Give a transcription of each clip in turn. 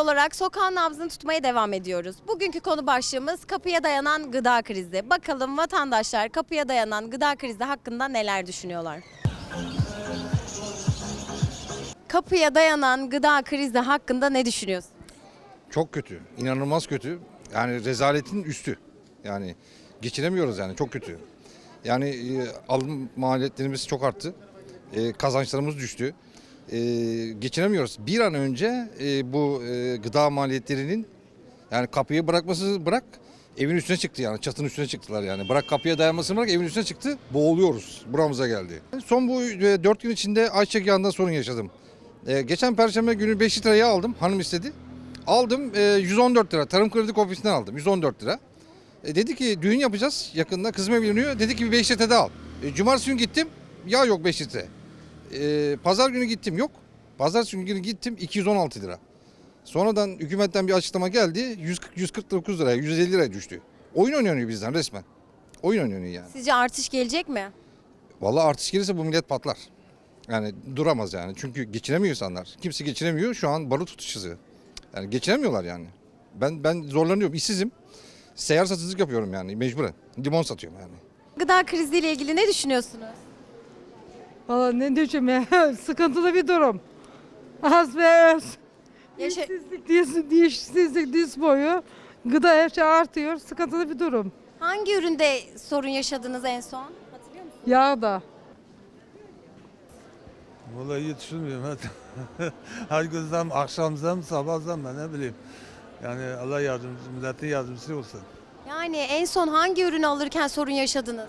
olarak sokağın nabzını tutmaya devam ediyoruz. Bugünkü konu başlığımız kapıya dayanan gıda krizi. Bakalım vatandaşlar kapıya dayanan gıda krizi hakkında neler düşünüyorlar? Kapıya dayanan gıda krizi hakkında ne düşünüyorsun? Çok kötü. inanılmaz kötü. Yani rezaletin üstü. Yani geçinemiyoruz yani çok kötü. Yani e, alım maliyetlerimiz çok arttı. E, kazançlarımız düştü. E, geçinemiyoruz. Bir an önce e, bu e, gıda maliyetlerinin yani kapıyı bırakması bırak evin üstüne çıktı yani çatının üstüne çıktılar yani. Bırak kapıya dayanmasını bırak evin üstüne çıktı. Boğuluyoruz. Buramıza geldi. Son bu 4 gün içinde ayçiçek yağında sorun yaşadım. E, geçen perşembe günü 5 litre yağ aldım. Hanım istedi. Aldım e, 114 lira. Tarım Kredi Ofisi'nden aldım 114 lira. E, dedi ki düğün yapacağız yakında kızım evleniyor. Dedi ki bir 5 litre de al. E, cumartesi günü gittim yağ yok 5 litre. E, Pazar günü gittim yok. Pazartesi günü gittim 216 lira. Sonradan hükümetten bir açıklama geldi 140, 149 liraya 150 liraya düştü. Oyun oynanıyor bizden resmen. Oyun oynanıyor yani. Sizce artış gelecek mi? Vallahi artış gelirse bu millet patlar. Yani duramaz yani. Çünkü geçinemiyor insanlar. Kimse geçinemiyor. Şu an barut tutuşuzu. Yani geçinemiyorlar yani. Ben ben zorlanıyorum. İşsizim. Seyyar satıcılık yapıyorum yani mecburen. Limon satıyorum yani. Gıda kriziyle ilgili ne düşünüyorsunuz? Valla ne diyeceğim ya sıkıntılı bir durum. Az ve öz. Yaşa- İşsizlik, diz boyu. Gıda her şey artıyor. Sıkıntılı bir durum. Hangi üründe sorun yaşadınız en son? Hatırlıyor musunuz? Yağ da. Vallahi iyi düşünmüyorum. Her gün zam, akşam zam, sabah zam ben ne bileyim. Yani Allah yardımcısı, milletin yardımcısı olsun. Yani en son hangi ürünü alırken sorun yaşadınız?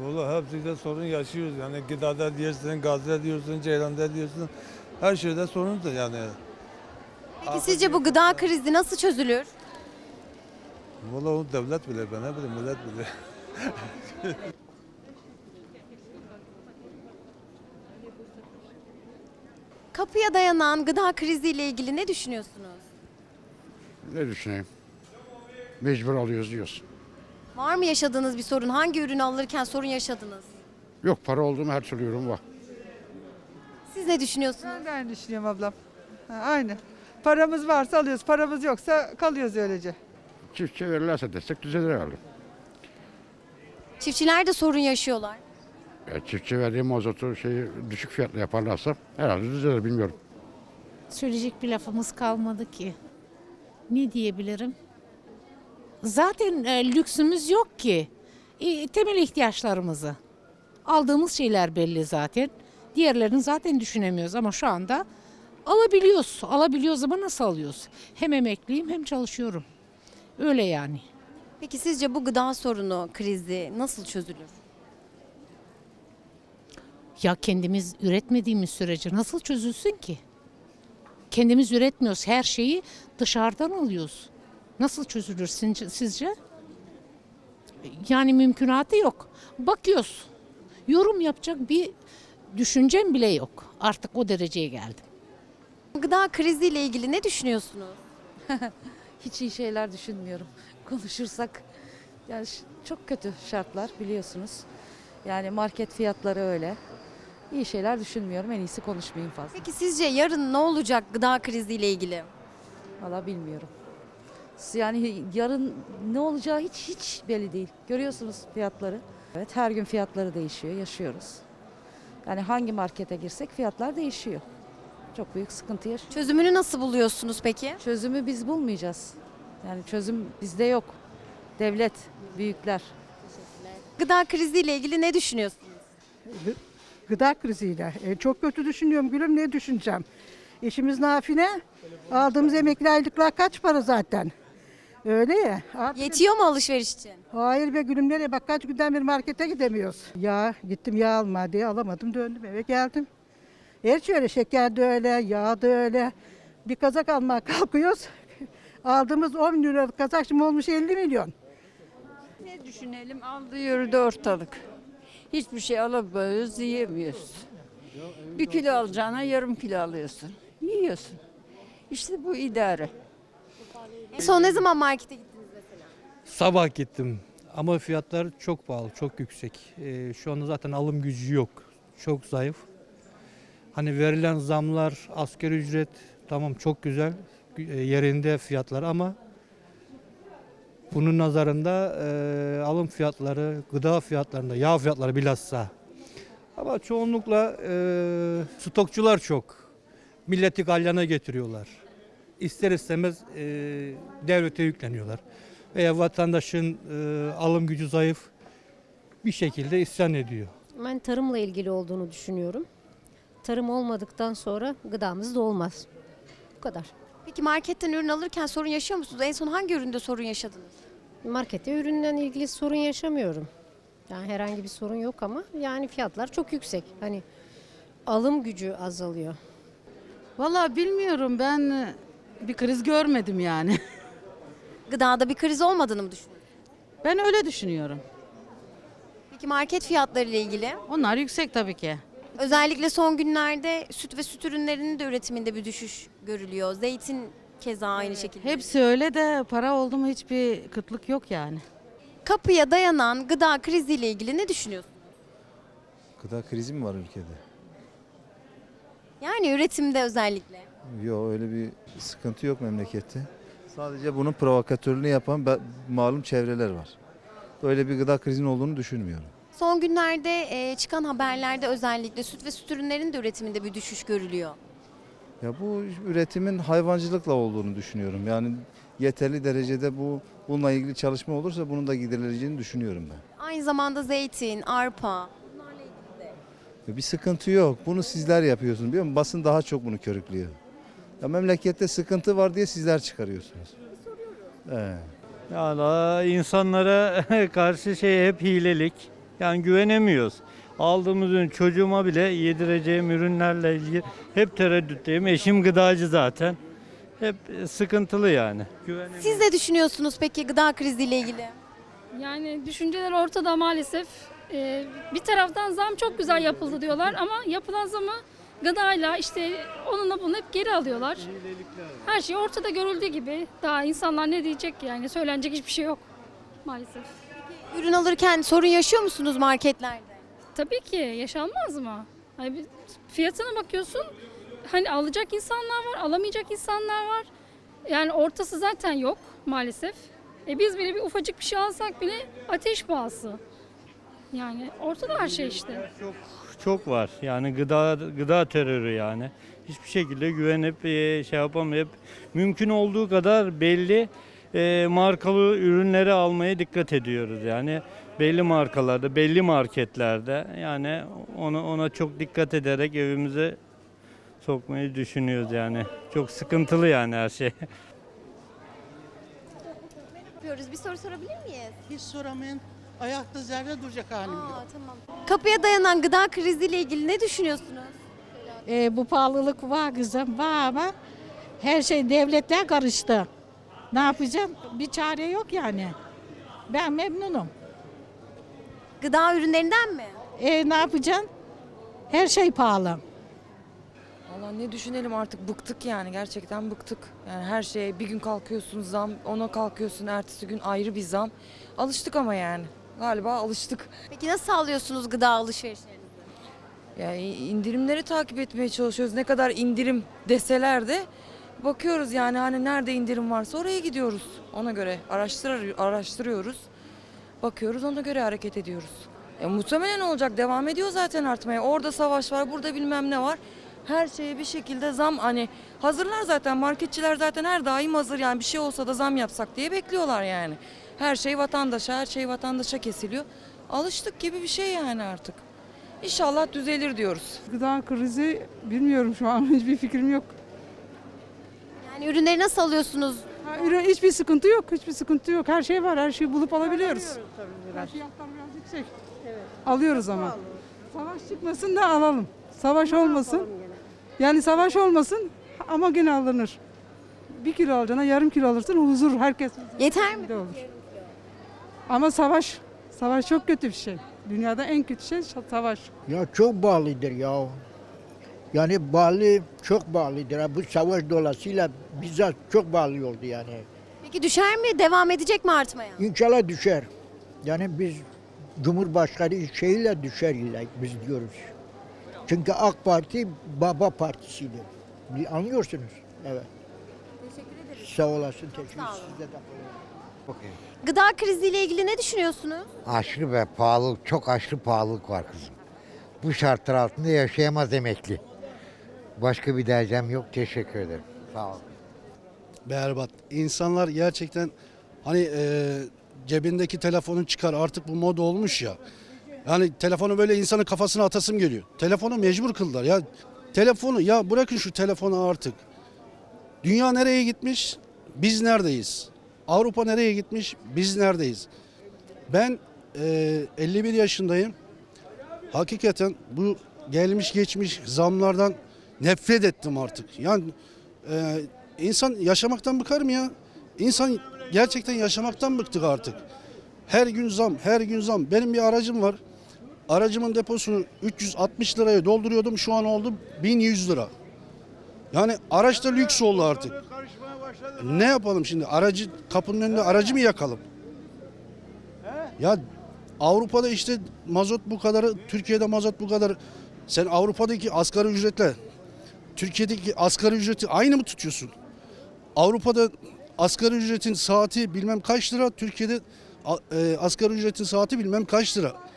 Vallahi hepsinde sorun yaşıyoruz. Yani gıdada diyorsun, gazda diyorsun, ceyranda diyorsun. Her şeyde sorundur yani. Peki sizce bu gıda krizi nasıl çözülür? Vallahi o devlet bilir, ben ne bileyim, millet bilir. Kapıya dayanan gıda kriziyle ilgili ne düşünüyorsunuz? Ne düşüneyim? Mecbur alıyoruz diyoruz. Var mı yaşadığınız bir sorun? Hangi ürünü alırken sorun yaşadınız? Yok para olduğum her türlü ürün var. Siz ne düşünüyorsunuz? Ben de aynı düşünüyorum ablam. Ha, aynı. Paramız varsa alıyoruz. Paramız yoksa kalıyoruz öylece. Çiftçiye verirlerse destek düzelir herhalde. Çiftçiler de sorun yaşıyorlar. Ya çiftçi verdiği mazotu şeyi düşük fiyatla yaparlarsa herhalde düzelir bilmiyorum. Söyleyecek bir lafımız kalmadı ki. Ne diyebilirim? Zaten e, lüksümüz yok ki. E, temel ihtiyaçlarımızı. Aldığımız şeyler belli zaten. Diğerlerini zaten düşünemiyoruz ama şu anda alabiliyoruz. Alabiliyoruz ama nasıl alıyoruz? Hem emekliyim hem çalışıyorum. Öyle yani. Peki sizce bu gıda sorunu, krizi nasıl çözülür? Ya kendimiz üretmediğimiz sürece nasıl çözülsün ki? Kendimiz üretmiyoruz. Her şeyi dışarıdan alıyoruz. Nasıl çözülür sizce-? Yani mümkünatı yok. Bakıyoruz. Yorum yapacak bir düşüncem bile yok. Artık o dereceye geldim. Gıda kriziyle ilgili ne düşünüyorsunuz? hiç iyi şeyler düşünmüyorum. Konuşursak yani çok kötü şartlar biliyorsunuz. Yani market fiyatları öyle. İyi şeyler düşünmüyorum. En iyisi konuşmayayım fazla. Peki sizce yarın ne olacak gıda kriziyle ilgili? Valla bilmiyorum. Yani yarın ne olacağı hiç hiç belli değil. Görüyorsunuz fiyatları. Evet her gün fiyatları değişiyor. Yaşıyoruz. Yani hangi markete girsek fiyatlar değişiyor. Çok büyük sıkıntı yaşıyoruz. Çözümünü nasıl buluyorsunuz peki? Çözümü biz bulmayacağız. Yani çözüm bizde yok. Devlet, büyükler. Gıda kriziyle ilgili ne düşünüyorsunuz? Gıda kriziyle. E, çok kötü düşünüyorum gülüm ne düşüneceğim? İşimiz nafile. Aldığımız emekli aylıklar kaç para zaten? Öyle ya. Artık- Yetiyor mu alışveriş için? Hayır be gülüm nereye bak kaç günden beri markete gidemiyoruz. Ya gittim yağ alma diye alamadım döndüm eve geldim. Her şey öyle şeker de öyle yağ da öyle. Bir kazak almaya kalkıyoruz. Aldığımız 10 liralık kazak şimdi olmuş 50 milyon. Ne düşünelim aldı yürüdü ortalık. Hiçbir şey alamıyoruz, yiyemiyoruz. Bir kilo alacağına yarım kilo alıyorsun. Yiyorsun. İşte bu idare. En son ne zaman markete gittiniz mesela? Sabah gittim ama fiyatlar çok pahalı, çok yüksek. Ee, şu anda zaten alım gücü yok. Çok zayıf. Hani verilen zamlar, asgari ücret tamam çok güzel e, yerinde fiyatlar ama bunun nazarında e, alım fiyatları, gıda fiyatlarında, yağ fiyatları bilhassa. Ama çoğunlukla e, stokçular çok. Milleti galyana getiriyorlar. İster istemez e, devlete yükleniyorlar. Veya vatandaşın e, alım gücü zayıf bir şekilde isyan ediyor. Ben tarımla ilgili olduğunu düşünüyorum. Tarım olmadıktan sonra gıdamız da olmaz. Bu kadar. Peki marketten ürün alırken sorun yaşıyor musunuz? En son hangi üründe sorun yaşadınız? Markette üründen ilgili sorun yaşamıyorum. Yani herhangi bir sorun yok ama yani fiyatlar çok yüksek. Hani alım gücü azalıyor. Vallahi bilmiyorum ben bir kriz görmedim yani. Gıdada bir kriz olmadığını mı düşünüyorsunuz? Ben öyle düşünüyorum. Peki market fiyatları ile ilgili? Onlar yüksek tabii ki. Özellikle son günlerde süt ve süt ürünlerinin de üretiminde bir düşüş görülüyor. Zeytin keza aynı şekilde. Hepsi öyle de para oldu mu hiçbir kıtlık yok yani. Kapıya dayanan gıda kriziyle ilgili ne düşünüyorsunuz? Gıda krizi mi var ülkede? Yani üretimde özellikle. Yok öyle bir sıkıntı yok memlekette. Sadece bunun provokatörlüğünü yapan be- malum çevreler var. Böyle bir gıda krizinin olduğunu düşünmüyorum. Son günlerde e, çıkan haberlerde özellikle süt ve süt ürünlerinin de üretiminde bir düşüş görülüyor. Ya bu üretimin hayvancılıkla olduğunu düşünüyorum. Yani yeterli derecede bu bununla ilgili çalışma olursa bunun da giderileceğini düşünüyorum ben. Aynı zamanda zeytin, arpa. Bir sıkıntı yok. Bunu sizler yapıyorsunuz biliyor musun? Basın daha çok bunu körüklüyor. Ya memlekette sıkıntı var diye sizler çıkarıyorsunuz. Evet. Yani insanlara karşı şey hep hilelik. Yani güvenemiyoruz. Aldığımız ürün çocuğuma bile yedireceğim ürünlerle ilgili hep tereddütteyim. Eşim gıdacı zaten. Hep sıkıntılı yani. Güvenemiyoruz. Siz ne düşünüyorsunuz peki gıda kriziyle ilgili? Yani düşünceler ortada maalesef. Ee, bir taraftan zam çok güzel yapıldı diyorlar ama yapılan zamı gıdayla işte onunla bunu hep geri alıyorlar. Her şey ortada görüldüğü gibi. Daha insanlar ne diyecek yani söylenecek hiçbir şey yok maalesef. Ürün alırken sorun yaşıyor musunuz marketlerde? Tabii ki yaşanmaz mı? Hani bir fiyatına bakıyorsun hani alacak insanlar var alamayacak insanlar var. Yani ortası zaten yok maalesef. E biz bile bir ufacık bir şey alsak bile ateş pahası. Yani ortada her şey işte. Çok var. Yani gıda gıda terörü yani. Hiçbir şekilde güvenip e, şey yapamayıp mümkün olduğu kadar belli e, markalı ürünleri almaya dikkat ediyoruz. Yani belli markalarda, belli marketlerde yani onu ona çok dikkat ederek evimize sokmayı düşünüyoruz yani. Çok sıkıntılı yani her şey. Yapıyoruz. Bir soru sorabilir miyiz? Hiç soramayın. Ayakta zerre duracak halim Aa, tamam. Kapıya dayanan gıda kriziyle ilgili ne düşünüyorsunuz? E, bu pahalılık var kızım var ama her şey devletten karıştı. Ne yapacağım? Bir çare yok yani. Ben memnunum. Gıda ürünlerinden mi? E ne yapacaksın? Her şey pahalı. Valla ne düşünelim artık bıktık yani gerçekten bıktık. Yani her şeye bir gün kalkıyorsun zam, ona kalkıyorsun ertesi gün ayrı bir zam. Alıştık ama yani. Galiba alıştık. Peki nasıl sağlıyorsunuz gıda alışverişlerini? Yani indirimleri takip etmeye çalışıyoruz. Ne kadar indirim deseler de bakıyoruz yani hani nerede indirim varsa oraya gidiyoruz. Ona göre araştır araştırıyoruz. Bakıyoruz ona göre hareket ediyoruz. E, muhtemelen olacak devam ediyor zaten artmaya. Orada savaş var, burada bilmem ne var. Her şeye bir şekilde zam hani hazırlar zaten marketçiler zaten her daim hazır yani bir şey olsa da zam yapsak diye bekliyorlar yani. Her şey vatandaşa, her şey vatandaşa kesiliyor. Alıştık gibi bir şey yani artık. İnşallah düzelir diyoruz. Gıda krizi bilmiyorum şu an hiçbir fikrim yok. Yani ürünleri nasıl alıyorsunuz? Ha, ürün hiçbir sıkıntı yok, hiçbir sıkıntı yok. Her şey var, her şeyi bulup alabiliyoruz. Her fiyatlar biraz yüksek. Alıyoruz ama. Savaş çıkmasın da alalım. Savaş olmasın. Yani savaş olmasın ama gene alınır. Bir kilo alacağına yarım kilo alırsın huzur herkes Yeter mi? de olur. Ama savaş, savaş çok kötü bir şey. Dünyada en kötü şey savaş. Ya çok bağlıdır ya. Yani bağlı, çok bağlıdır. Ha, Bu savaş dolayısıyla bize çok bağlı oldu yani. Peki düşer mi? Devam edecek mi artmaya? İnşallah düşer. Yani biz Cumhurbaşkanı şeyle düşer illa biz diyoruz. Çünkü AK Parti baba partisidir. Bir Anlıyorsunuz. Evet. Teşekkür ederiz. Sağ olasın. Teşekkür olun. size de. Gıda kriziyle ilgili ne düşünüyorsunuz? Aşırı ve pahalılık, çok aşırı pahalılık var kızım. Bu şartlar altında yaşayamaz emekli. Başka bir dercem yok. Teşekkür ederim. Sağ olun. Berbat. İnsanlar gerçekten hani e, cebindeki telefonu çıkar artık bu moda olmuş ya. Yani telefonu böyle insanın kafasına atasım geliyor. Telefonu mecbur kıldılar ya. Telefonu ya bırakın şu telefonu artık. Dünya nereye gitmiş? Biz neredeyiz? Avrupa nereye gitmiş? Biz neredeyiz? Ben e, 51 yaşındayım. Hakikaten bu gelmiş geçmiş zamlardan nefret ettim artık. Yani e, insan yaşamaktan bıkar mı ya? İnsan gerçekten yaşamaktan bıktık artık. Her gün zam, her gün zam. Benim bir aracım var. Aracımın deposunu 360 liraya dolduruyordum. Şu an oldu 1100 lira. Yani araç da lüks oldu artık. Ne yapalım şimdi? Aracı kapının önünde aracı mı yakalım? Ya Avrupa'da işte mazot bu kadarı, Türkiye'de mazot bu kadar. Sen Avrupa'daki asgari ücretle Türkiye'deki asgari ücreti aynı mı tutuyorsun? Avrupa'da asgari ücretin saati bilmem kaç lira, Türkiye'de e, asgari ücretin saati bilmem kaç lira.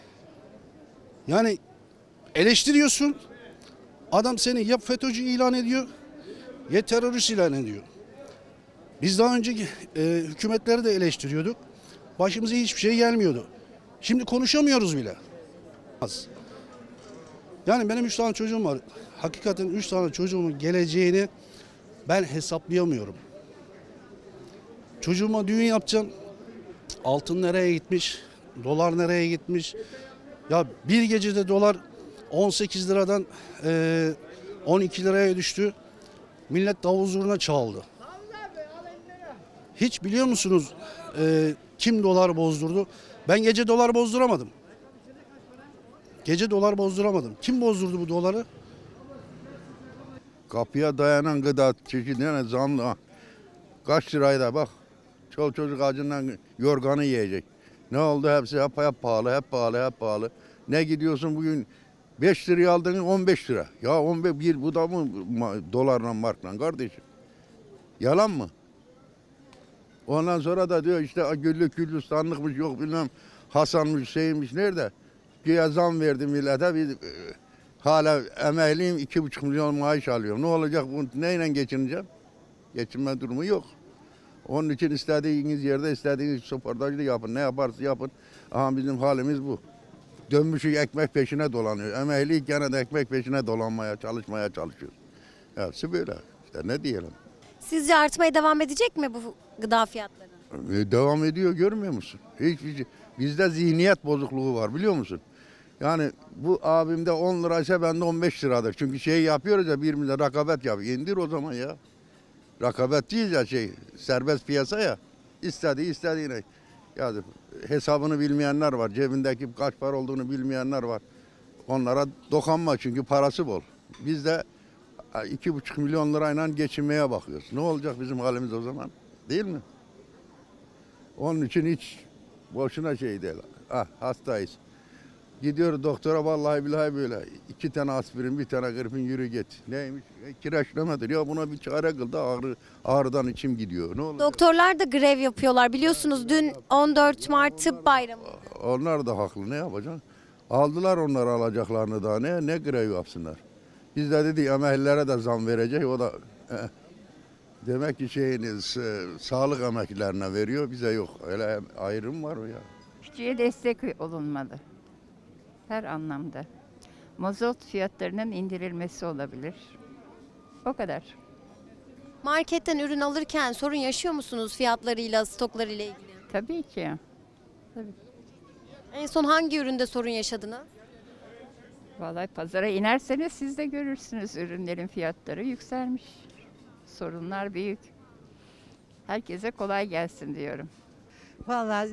Yani eleştiriyorsun, adam seni ya FETÖ'cü ilan ediyor, ya terörist ilan ediyor. Biz daha önceki e, hükümetleri de eleştiriyorduk. Başımıza hiçbir şey gelmiyordu. Şimdi konuşamıyoruz bile. Yani benim üç tane çocuğum var. Hakikaten üç tane çocuğumun geleceğini ben hesaplayamıyorum. Çocuğuma düğün yapacağım. Altın nereye gitmiş? Dolar nereye gitmiş? Ya bir gecede dolar 18 liradan eee, 12 liraya düştü. Millet davul zurna çaldı. Hiç biliyor musunuz eee, kim dolar bozdurdu? Ben gece dolar bozduramadım. Gece dolar bozduramadım. Kim bozdurdu bu doları? Kapıya dayanan gıda çeşidine zamlı. Kaç liraydı bak. Çol çocuk acından yorganı yiyecek. Ne oldu hepsi hep, hep pahalı, hep pahalı, hep pahalı. Ne gidiyorsun bugün 5 liraya aldığın 15 lira. Ya 15 bir bu da mı dolarla markla kardeşim? Yalan mı? Ondan sonra da diyor işte güllük gülistanlıkmış yok bilmem Hasan'mış şeymiş nerede? Güya zam verdi millete biz e, hala emekliyim iki buçuk milyon maaş alıyorum. Ne olacak bu neyle geçineceğim? Geçinme durumu yok. Onun için istediğiniz yerde istediğiniz röportajı yapın. Ne yaparsa yapın. Aha bizim halimiz bu. Dönmüşük ekmek peşine dolanıyor. Emeklilik gene de ekmek peşine dolanmaya, çalışmaya çalışıyor. Hepsi böyle. İşte ne diyelim. Sizce artmaya devam edecek mi bu gıda fiyatları? E, Devam ediyor görmüyor musun? Hiçbir şey. Bizde zihniyet bozukluğu var biliyor musun? Yani bu abimde 10 liraysa bende 15 liradır. Çünkü şey yapıyoruz ya birbirimize rakabet yap. İndir o zaman ya. Rakabet değil ya şey serbest piyasa ya. İstediği istediğine. Ya hesabını bilmeyenler var. Cebindeki kaç para olduğunu bilmeyenler var. Onlara dokanma çünkü parası bol. Biz de e, iki buçuk milyon lirayla geçinmeye bakıyoruz. Ne olacak bizim halimiz o zaman? Değil mi? Onun için hiç boşuna şey değil. Ah hastayız. Gidiyor doktora vallahi billahi böyle. iki tane aspirin, bir tane gripin yürü git. Neymiş? E, kireçlemedir. Ya buna bir çare kıl da ağrı, ağrıdan içim gidiyor. Ne olacak? Doktorlar da grev yapıyorlar. Biliyorsunuz dün 14 Mart Tıp Bayramı. Onlar da haklı. Ne yapacaksın? Aldılar onlar alacaklarını da. Ne, ne grev yapsınlar? Biz de dedik emeklilere de zam verecek. O da eh, demek ki şeyiniz e, sağlık emeklilerine veriyor. Bize yok. Öyle ayrım var o ya. Çiftçiye destek olunmalı. Her anlamda. Mazot fiyatlarının indirilmesi olabilir. O kadar. Marketten ürün alırken sorun yaşıyor musunuz fiyatlarıyla, stoklarıyla ilgili? Tabii ki. En son hangi üründe sorun yaşadınız? Vallahi pazara inerseniz siz de görürsünüz ürünlerin fiyatları yükselmiş. Sorunlar büyük. Herkese kolay gelsin diyorum. Vallahi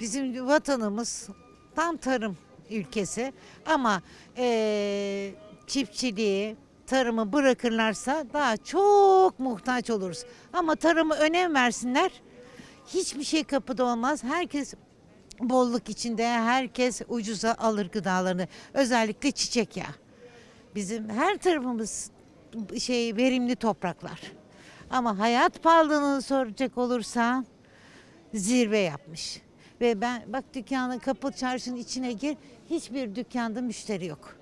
bizim vatanımız tam tarım ülkesi ama eee, çiftçiliği, tarımı bırakırlarsa daha çok muhtaç oluruz. Ama tarımı önem versinler. Hiçbir şey kapıda olmaz. Herkes bolluk içinde, herkes ucuza alır gıdalarını. Özellikle çiçek yağı. Bizim her tarafımız şey verimli topraklar. Ama hayat pahalılığını soracak olursa zirve yapmış. Ve ben bak dükkanın kapı çarşının içine gir hiçbir dükkanda müşteri yok.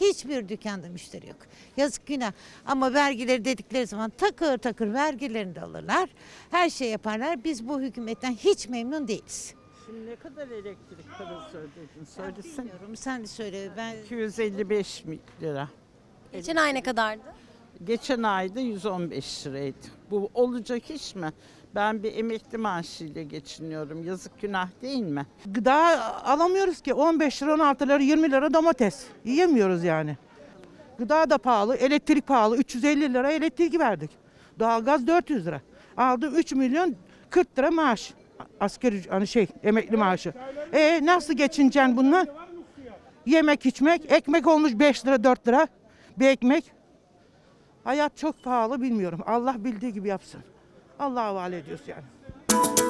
Hiçbir dükkanda müşteri yok. Yazık günah. Ama vergileri dedikleri zaman takır takır vergilerini de alırlar. Her şey yaparlar. Biz bu hükümetten hiç memnun değiliz. Şimdi ne kadar elektrik parası ödedin? Söylesene. Bilmiyorum sen de söyle. Ben 255 lira. Geçen ay ne kadardı? Geçen ayda 115 liraydı. Bu olacak iş mi? Ben bir emekli maaşıyla geçiniyorum. Yazık günah değil mi? Gıda alamıyoruz ki 15 lira 16 lira 20 lira domates. Yiyemiyoruz yani. Gıda da pahalı, elektrik pahalı. 350 lira elektrik verdik. Doğalgaz 400 lira. Aldım 3 milyon 40 lira maaş. Asgari hani şey emekli maaşı. E nasıl geçineceksin bununla? Yemek içmek, ekmek olmuş 5 lira 4 lira. Bir ekmek. Hayat çok pahalı bilmiyorum. Allah bildiği gibi yapsın. Allah'a havale ediyoruz yani.